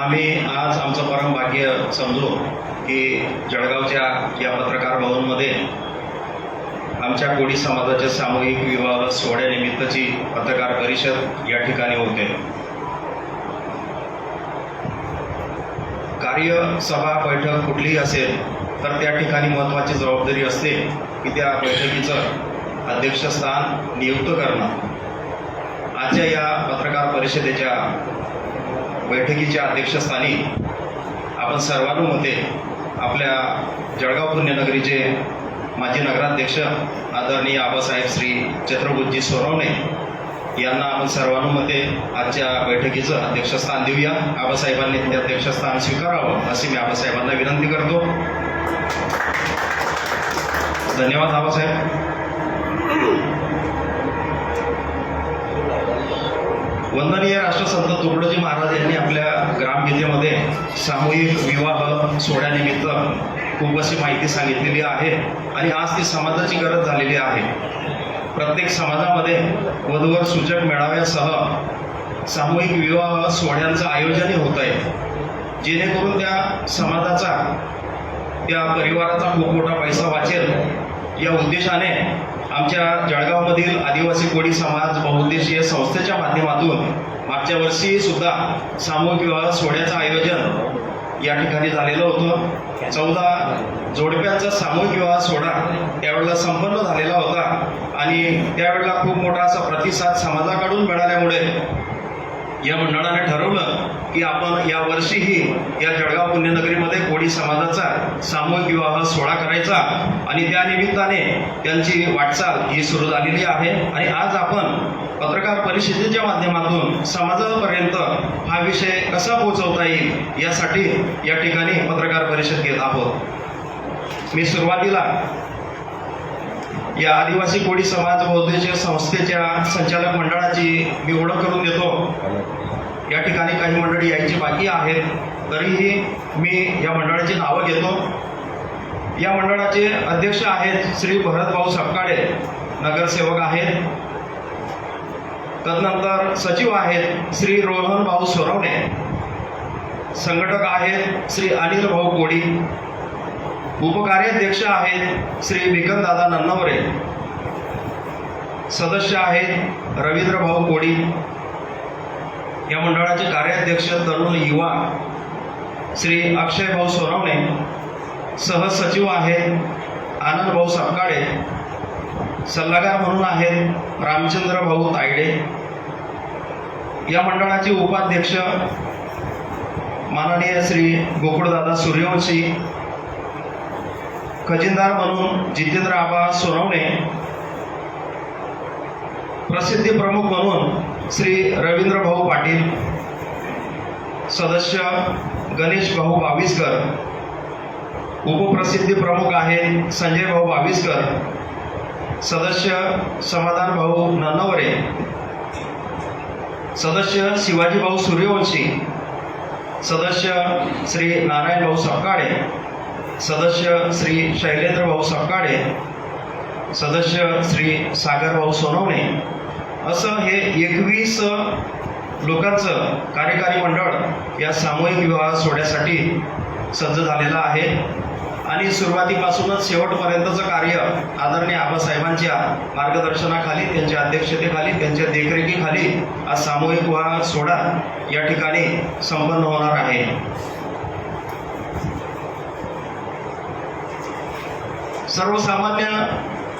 आम्ही आज आमचं परम भाग्य समजू की जळगावच्या या पत्रकार भवनमध्ये आमच्या कोळी समाजाच्या सामूहिक विवाह सोहळ्यानिमित्तची पत्रकार परिषद या ठिकाणी होते. कार्यसभा बैठक कुठलीही असेल तर त्या ठिकाणी महत्त्वाची जबाबदारी असते की त्या बैठकीचं अध्यक्षस्थान नियुक्त करणं. आजच्या या पत्रकार परिषदेच्या बैठकीच्या अध्यक्षस्थानी आपण सर्वानुमते आपल्या जळगाव पुण्यनगरीचे माजी नगराध्यक्ष आदरणीय आबासाहेब श्री छत्रपतीजी सोनवणे यांना आपण सर्वानुमते आजच्या बैठकीचं अध्यक्षस्थान देऊया. आबासाहेबांनी ते अध्यक्षस्थान स्वीकारावं अशी मी आबासाहेबांना विनंती करतो. धन्यवाद आबासाहेब. वंदनीय राष्ट्रसंत तुकडोजी महाराज यांनी आपल्या ग्रामगीतेमध्ये सामूहिक विवाह सोहळ्यानिमित्त खूप अशी माहिती सांगितलेली आहे आणि आज ती समाजाची गरज झालेली आहे. प्रत्येक समाजामध्ये वधूवर सूचक मेळाव्यासह सामूहिक विवाह सोहळ्यांचं आयोजनही होत आहे. जेणेकरून त्या समाजाचा त्या परिवाराचा खूप मोठा पैसा वाचेल. या उद्देशाने आमच्या जळगावमधील आदिवासी कोळी समाज बहुउद्देशीय संस्थेच्या माध्यमातून मागच्या वर्षी सुद्धा सामूहिक विवाह सोहळ्याचं आयोजन या ठिकाणी झालेलं होतं. चौदा जोडप्यांचा सामूहिक विवाह सोहळा त्यावेळेला संपन्न झालेला होता आणि त्यावेळेला खूप मोठा असा प्रतिसाद समाजाकडून मिळाल्यामुळे या मंडळाने ठरवलं की आपण या वर्षीही या जळगाव पुण्यनगरीमध्ये कोळी समाजाचा सामूहिक विवाह सोहळा करायचा आणि त्या निमित्ताने त्यांची वाटचाल ही सुरू झालेली आहे. आणि आज आपण पत्रकार परिषदेच्या माध्यमातून समाजापर्यंत हा विषय कसा पोहोचवता येईल यासाठी या ठिकाणी पत्रकार परिषद घेत आहोत. मी सुरुवातीला या आदिवासी कोळी समाज बौद्धेच्या संस्थेच्या संचालक मंडळाची मी ओळख करून देतो. या ठिकाणी काही मंडळी यायची बाकी आहेत. तरीही मी या मंडळाची नावं घेतो. या मंडळाचे अध्यक्ष आहेत श्री भरतभाऊ सपकाळे नगरसेवक आहेत. तदनंतर सचिव आहेत श्री रोहन भाऊ सोनवणे संघटक आहेत श्री अनिल भाऊ कोडी उपकार्याध्यक्ष आहेत श्री विकनदादा नन्नवरे. सदस्य आहेत रवींद्र भाऊ कोडी या मंडळाचे कार्याध्यक्ष तरुण युवा श्री अक्षय भाऊ सोनवणे सहसचिव आहेत आनंद भाऊ सपकाळे सल्लागार म्हणून आहेत रामचंद्र भाऊ तायडे. या मंडळाचे उपाध्यक्ष माननीय श्री गोकुळदादा सूर्यवंशी खजिनदार म्हणून जितेंद्र आबा सोनवणे प्रसिद्धी प्रमुख म्हणून श्री रवींद्र भाऊ पाटील सदस्य गणेश भाऊ बावीसकर उपप्रसिद्धी प्रमुख आहेत संजय भाऊ बावीसकर सदस्य समाधान भाऊ नन्नवरे सदस्य शिवाजी भाऊ सूर्यवंशी सदस्य श्री नारायण भाऊ सपकाळे सदस्य श्री शैलेंद्र भाऊ सपकाळे सदस्य श्री सागर भाऊ सोनवणे असं हे एकवीस लोकांचं कार्यकारी मंडळ या सामूहिक विवाह सोहळ्यासाठी सज्ज झालेलं आहे. आणि सुरुवातीपासूनच शेवटपर्यंतचं कार्य आदरणीय आबासाहेबांच्या मार्गदर्शनाखाली त्यांच्या अध्यक्षतेखाली त्यांच्या देखरेखीखाली आज सामूहिक विवाह सोहळा या ठिकाणी संपन्न होणार आहे. सर्वसामान्य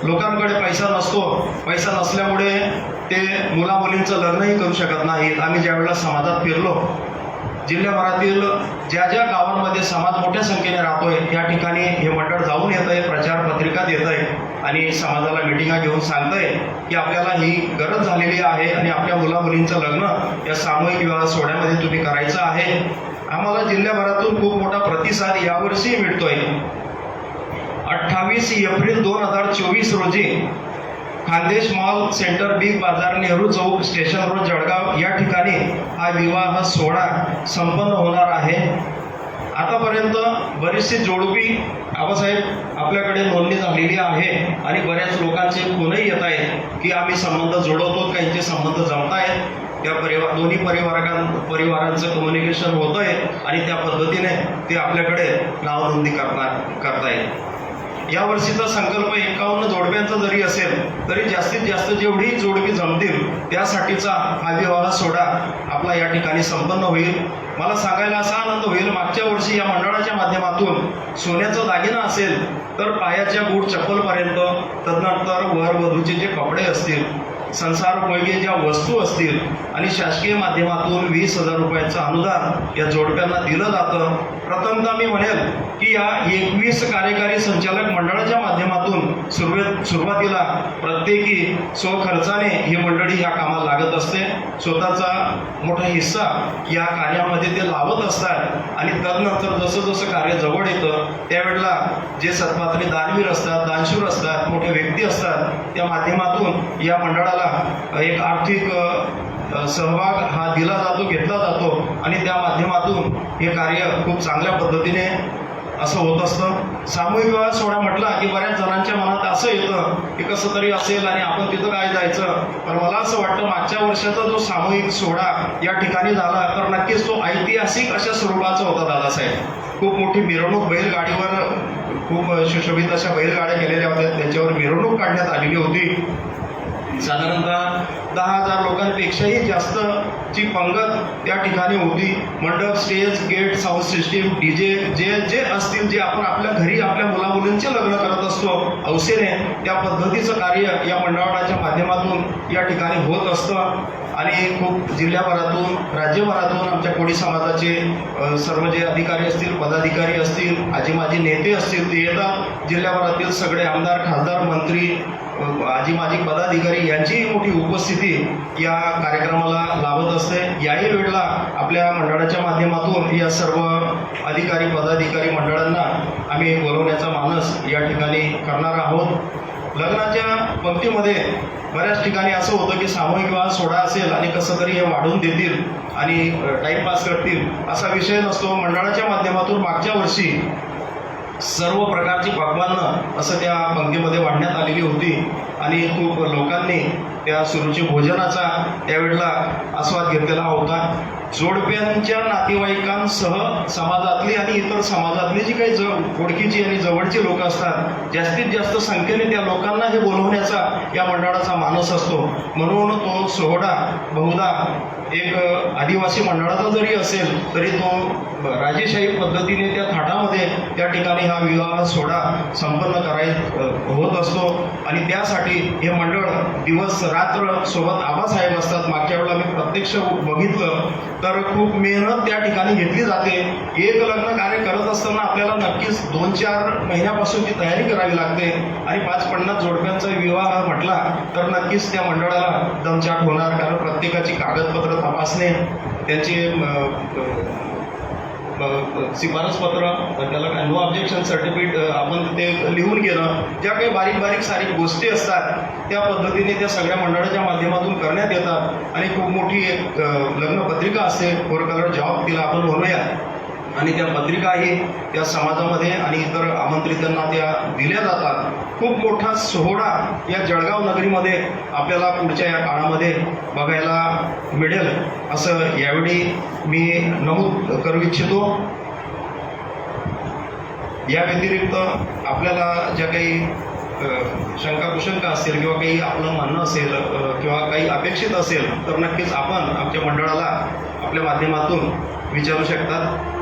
लोकांकडे पैसा नसतो. पैसा नसल्यामुळे ते मुला मुलींचं लग्नही करू शकत नाहीत. आम्ही ज्यावेळेला समाजात फिरलो जिल्ह्याभरातील ज्या ज्या गावांमध्ये समाज मोठ्या संख्येने राहतोय त्या ठिकाणी हे मंडळ जाऊन येत आहे प्रचार पत्रिका देत आहे आणि समाजाला मिटिंगा घेऊन सांगतंय की आपल्याला ही गरज झालेली आहे आणि आपल्या मुला मुलींचं लग्न या सामूहिक विवाह सोहळ्यामध्ये तुम्ही करायचं आहे. आम्हाला जिल्ह्याभरातून खूप मोठा प्रतिसाद यावर्षी मिळतोय. अठ्ठावीस एप्रिल दोन हजार चोवीस रोजी Khandesh mall centre Big Bazaar Nehru Chowk station road Jalgaon. या ठिकाणी हा विवाह सोहळा संपन्न होणार आहे. आतापर्यंत बरीचशी जोडपी आबासाहेब आपल्याकडे नोंदणी झालेली आहे आणि बऱ्याच लोकांचे फोनही येत आहेत की आम्ही संबंध जोडवतो काहींचे संबंध जमत आहेत त्या परिवार दोन्ही परिवारां परिवारांचं कम्युनिकेशन होतं आहे आणि त्या पद्धतीने ते आपल्याकडे नावनोंदी करणार करता येईल यावर्षीचा संकल्प एकावन्न जोडप्यांचा जरी असेल तरी जास्तीत जास्त जेवढी जोडपी जमतील त्यासाठीचा हा विवाह सोहळा आपला या ठिकाणी संपन्न होईल. मला सांगायला असा आनंद होईल मागच्या वर्षी या मंडळाच्या माध्यमातून सोन्याचा दागिना असेल तर पायाच्या बूट चप्पलपर्यंत तदनंतर वर वधूचे जे कपडे असतील संसार उपयोगी ज्या वस्तू असतील आणि शासकीय माध्यमातून वीस हजार रुपयाचं अनुदान या जोडप्यांना दिलं जातं. प्रथमतः मी म्हणेल की या एकवीस कार्यकारी संचालक मंडळाच्या माध्यमातून सुरुवात सुरुवातीला प्रत्येकी स्वखर्चाने ही मंडळी ह्या कामाला लागत असते. स्वतःचा मोठा हिस्सा या कार्यामध्ये ते लावत असतात आणि तदनंतर जसं जसं कार्य जवळ येतं त्यावेळेला जे सत्पात्री दानवीर असतात दानशूर असतात मोठे व्यक्ती असतात त्या माध्यमातून या मंडळाला एक आर्थिक सहभाग हा दिला जातो घेतला जातो आणि त्या माध्यमातून हे कार्य खूप चांगल्या पद्धतीने असं होत असतं. सामूहिक विवाह सोहळा म्हटला की बऱ्याच जणांच्या मनात असं येतं की कसं तरी असेल आणि आपण तिथं काय जायचं. पण मला असं वाटतं मागच्या वर्षाचा जो सामूहिक सोहळा या ठिकाणी झाला तर नक्कीच तो ऐतिहासिक अशा स्वरूपाचा होता दादासाहेब. खूप मोठी मिरवणूक बैलगाडीवर खूप सुशोभित अशा बैलगाड्या केलेल्या होत्या. त्यांच्यावर मिरवणूक काढण्यात आलेली होती. साधारणतः दहा हजार लोकांपेक्षाही जास्त ची पंगत त्या ठिकाणी होती. मंडप stage gate sound system DJ जे जे असतील जे आपण आपल्या घरी आपल्या मुलामुलींचे लग्न करत असतो हौसेने त्या पद्धतीचं कार्य या मंडळाच्या माध्यमातून या ठिकाणी होत असतं. आणि खूप जिल्ह्याभरातून राज्यभरातून आमच्या कोळी समाजाचे सर्व जे अधिकारी असतील पदाधिकारी असतील आजी माजी नेते असतील ते येतात. जिल्ह्याभरातील सगळे आमदार खासदार मंत्री आजी माजी पदाधिकारी यांचीही मोठी उपस्थिती या कार्यक्रमाला लाभत असते याही वेळेला आपल्या मंडळाच्या माध्यमातून या सर्व अधिकारी पदाधिकारी मंडळांना आम्ही बोलवण्याचा मानस या ठिकाणी करणार आहोत. लग्नाच्या पंक्तीमध्ये बऱ्याच ठिकाणी असं होतं की सामूहिक विवाह सोडा असेल आणि कसं तरी हे वाढून देतील आणि टाईमपास करतील असा विषय नसतो. मंडळाच्या माध्यमातून मागच्या वर्षी सर्व प्रकारची पक्वानं असं त्या पंक्तीमध्ये वाढण्यात आलेली होती. आणि खूप लोकांनी त्या सुरुची भोजनाचा त्यावेळेला आस्वाद घेतलेला होता. जोडप्यांच्या नातेवाईकांसह समाजातली आणि इतर समाजातली जी काही ज ओळखीची आणि जवळची लोक असतात जास्तीत जास्त संख्येने त्या लोकांना हे बोलवण्याचा या मंडळाचा मानस असतो. म्हणून तो सोहळा बहुधा एक आदिवासी मंडळाचा जरी असेल तरी तो राजेशाही पद्धतीने त्या थाटामध्ये त्या ठिकाणी हा विवाह सोहळा संपन्न कराय होत असतो. आणि त्यासाठी हे मंडळ दिवस रात्र सोबत आबासाहेब असतात. मागच्या वेळेला मी प्रत्यक्ष बघितलं तर खूप मेहनत त्या ठिकाणी घेतली जाते. एक लग्न कार्य करत असताना आपल्याला नक्कीच दोन चार महिन्यापासून ती तयारी करावी लागते. आणि पाच पन्नास जोडप्यांचा विवाह म्हटला तर नक्कीच त्या मंडळाला दमचाट होणार कारण प्रत्येकाची कागदपत्र तपासणे त्यांचे अ, पत्र शिफारसपत्र त्याला नो ऑब्जेक्शन सर्टिफिकेट आपण ते लिहून घेणं ज्या काही बारीक बारीक सारी गोष्टी असतात त्या पद्धतीने त्या सगळ्या मंडळाच्या माध्यमातून करण्यात येतात. आणि खूप मोठी एक लग्नपत्रिका असते फोर कलर जॉब तिला आपण म्हणूया आणि त्या पत्रिका आहे त्या समाजामध्ये आणि इतर आमंत्रितांना त्या दिल्या जातात. खूप मोठा सोहळा या जळगाव नगरीमध्ये आपल्याला पुढच्या या काळामध्ये बघायला मिळेल असं यावेळी मी नमूद करू इच्छितो. या व्यतिरिक्त आपल्याला ज्या काही शंका कुशंका असतील किंवा काही आपलं म्हणणं असेल किंवा काही अपेक्षित असेल तर नक्कीच आपण आमच्या मंडळाला आपल्या माध्यमातून विचारू शकतात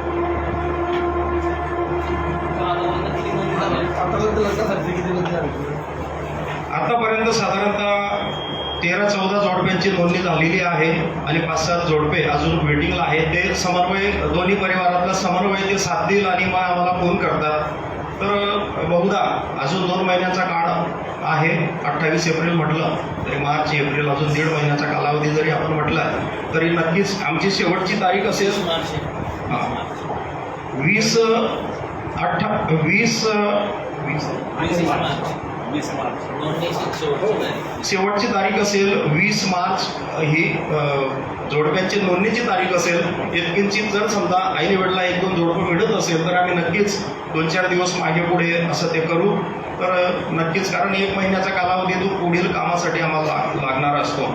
आतापर्यंत साधारणतः तेरा चौदा जोडप्यांची नोंदणी झालेली आहे आणि पाच सात जोडपे अजून वेटिंगला आहेत. ते समन्वय दोन्ही परिवारातला समन्वय ते साधतील आणि मग आम्हाला फोन करतात. तर बहुधा अजून दोन महिन्याचा काळ आहे. अठ्ठावीस एप्रिल म्हटलं तरी मार्च एप्रिल अजून दीड महिन्याचा कालावधी जरी आपण म्हटला तरी नक्कीच आमची शेवटची तारीख असेल. हा. वीस अठ्ठा वीस वीस. शेवटची तारीख असेल वीस मार्च ही जोडप्यांची नोंदणीची तारीख असेल. इतकींची जर समजा ऐन वेळेला एक दोन जोडपं मिळत असेल तर आम्ही नक्कीच दोन चार दिवस मागे पुढे असं ते करू. तर नक्कीच कारण एक महिन्याचा कालावधी तो पुढील कामासाठी आम्हाला लागणार असतो.